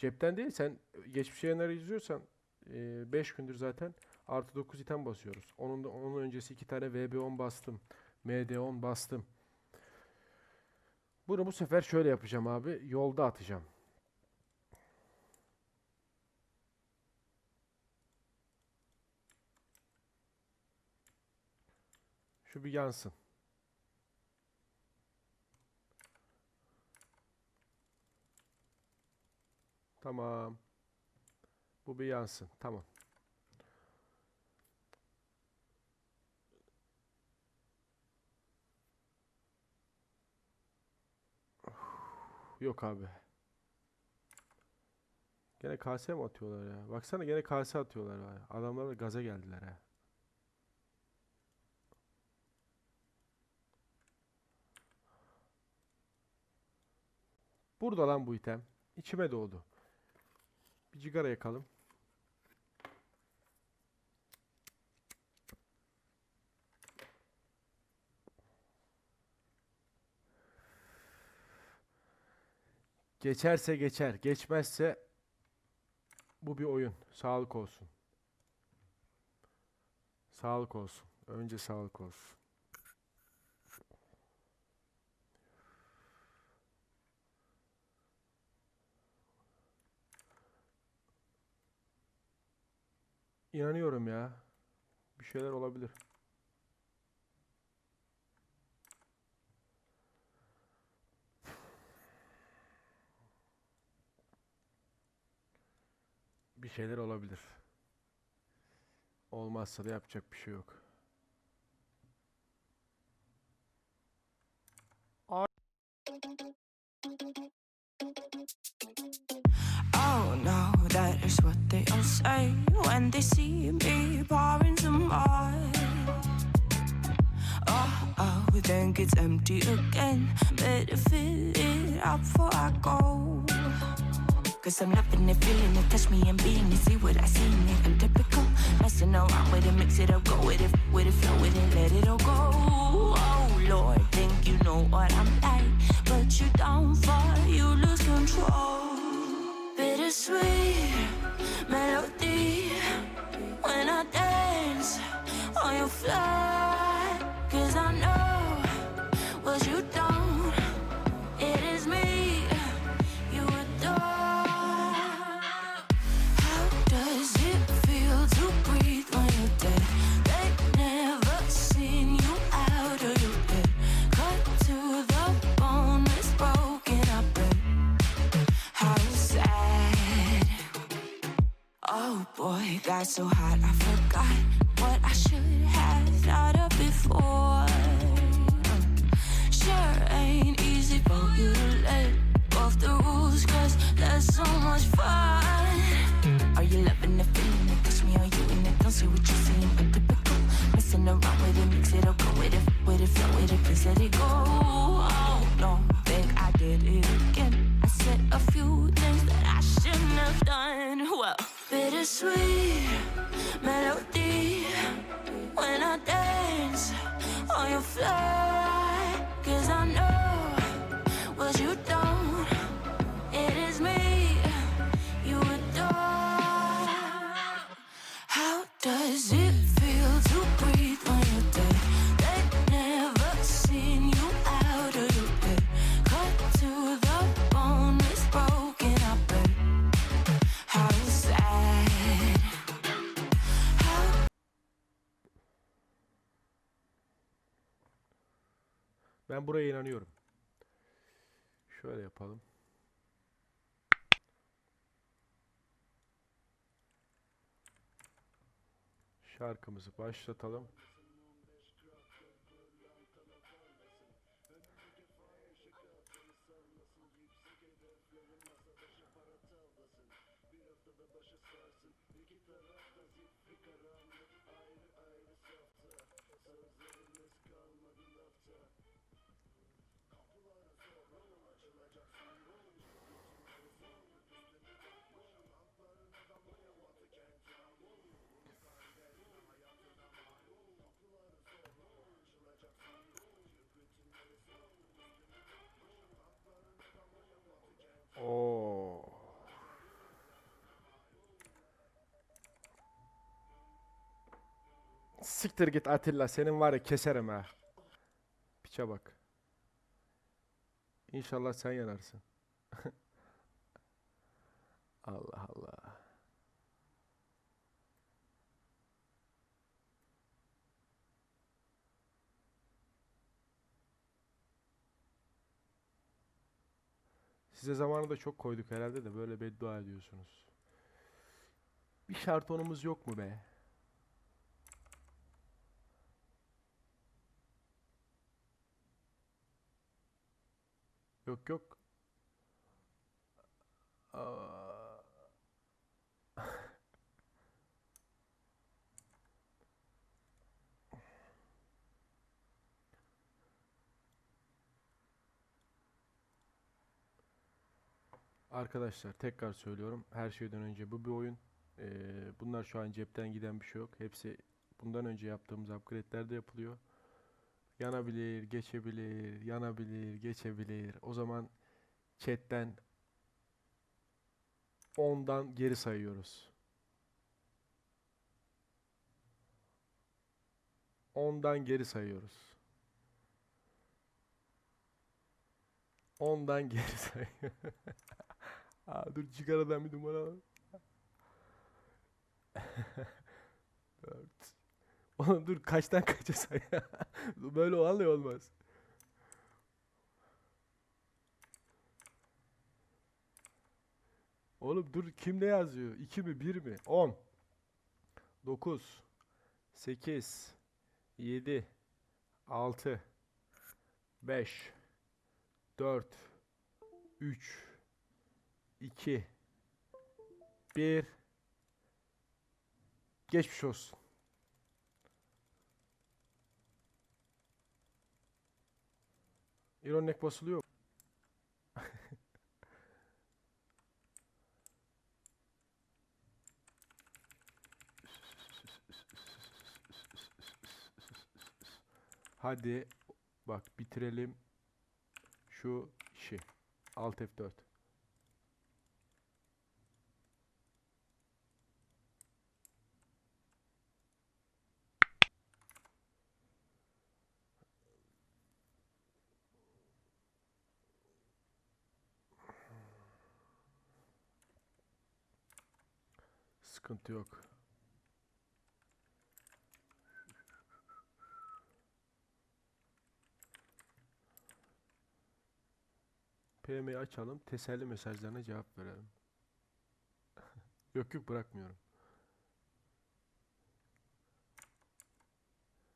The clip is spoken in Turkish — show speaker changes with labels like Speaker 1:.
Speaker 1: Cepten değil sen geçmiş yayınları izliyorsan 5 gündür zaten artı 9 item basıyoruz. Onun da onun öncesi iki tane VB10 bastım. MD10 bastım. Bunu bu sefer şöyle yapacağım abi. Yolda atacağım. Şu bir yansın. Tamam. Bu bir yansın. Tamam. Yok abi. Gene kase mi atıyorlar ya? Baksana gene kase atıyorlar ya. Adamlar da gaza geldiler ha. Burada lan bu item. İçime doğdu. Bir cigara yakalım. Geçerse geçer. Geçmezse bu bir oyun. Sağlık olsun. Sağlık olsun. Önce sağlık olsun. İnanıyorum ya. Bir şeyler olabilir. Bir şeyler olabilir. Olmazsa da yapacak bir şey yok.
Speaker 2: Oh no, that is what they all say when they see me pouring some wine. Oh, oh, then gets empty again. Better fill it up before I go. Cause I'm loving it, feeling it, touch me and being it, see what I see in it. I'm typical, messing around with it, mix it up, go with it, with it, flow with it, let it all go. Oh Lord, think you know what I'm like, but you don't fall, you lose control sweet. Boy, got so hot I forgot what I should have thought of before. Sure ain't easy for you to let off the rules, cause there's so much fun. Are you loving the feeling it? Touch me, are you in it? Don't say what you're
Speaker 1: Ben buraya inanıyorum. Şöyle yapalım. Şarkımızı başlatalım. Siktir git Atilla. Senin var ya keserim ha. Piçe bak. İnşallah sen yanarsın. Allah Allah. Size zamanında çok koyduk herhalde de böyle beddua ediyorsunuz. Bir şartonumuz yok mu be? Yok yok. Arkadaşlar tekrar söylüyorum. Her şeyden önce bu bir oyun. Ee, bunlar şu an cepten giden bir şey yok. Hepsi bundan önce yaptığımız upgrade'lerde yapılıyor yanabilir, geçebilir, yanabilir, geçebilir. O zaman chatten 10'dan geri sayıyoruz. 10'dan geri sayıyoruz. 10'dan geri sayıyoruz. Aa, dur çıkaradan bir numara 4 Oğlum dur kaçtan kaça say. Böyle olmuyor olmaz. Oğlum dur kim ne yazıyor? 2 mi 1 mi? 10 9 8 7 6 5 4 3 2 1 Geçmiş olsun. İronek basılıyor. Hadi bak bitirelim şu işi. Alt F4. Sıkıntı yok. PM'yi açalım. Teselli mesajlarına cevap verelim. yok yok bırakmıyorum.